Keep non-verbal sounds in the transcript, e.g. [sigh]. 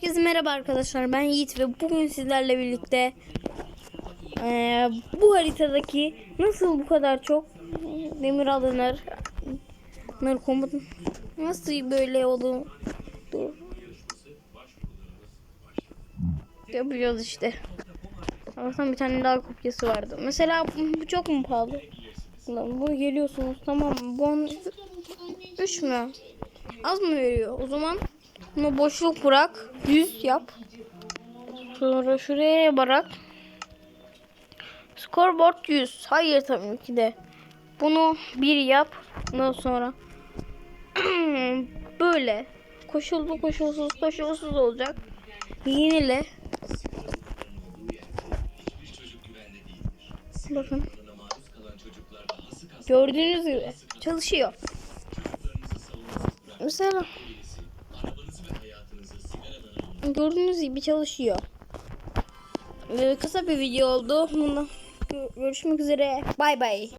Herkese merhaba arkadaşlar. Ben Yiğit ve bugün sizlerle birlikte eee, bu haritadaki nasıl bu kadar çok demir alınır, komut nasıl böyle oldu yapacağız işte. Allah'tan bir tane daha kopyası vardı. Mesela bu çok mu pahalı? Ulan bu geliyorsunuz tamam? Bu 3 mü? Az mı veriyor? O zaman bunu boşluk bırak. 100 yap. Sonra şuraya bırak. Scoreboard 100. Hayır tabii ki de. Bunu bir yap. Ondan sonra [clears throat] böyle koşullu koşulsuz koşulsuz olacak. Yenile. Bakın. Gördüğünüz gibi çalışıyor. Mesela gördüğünüz gibi çalışıyor. Ee, kısa bir video oldu. Bundan görüşmek üzere. Bay bay.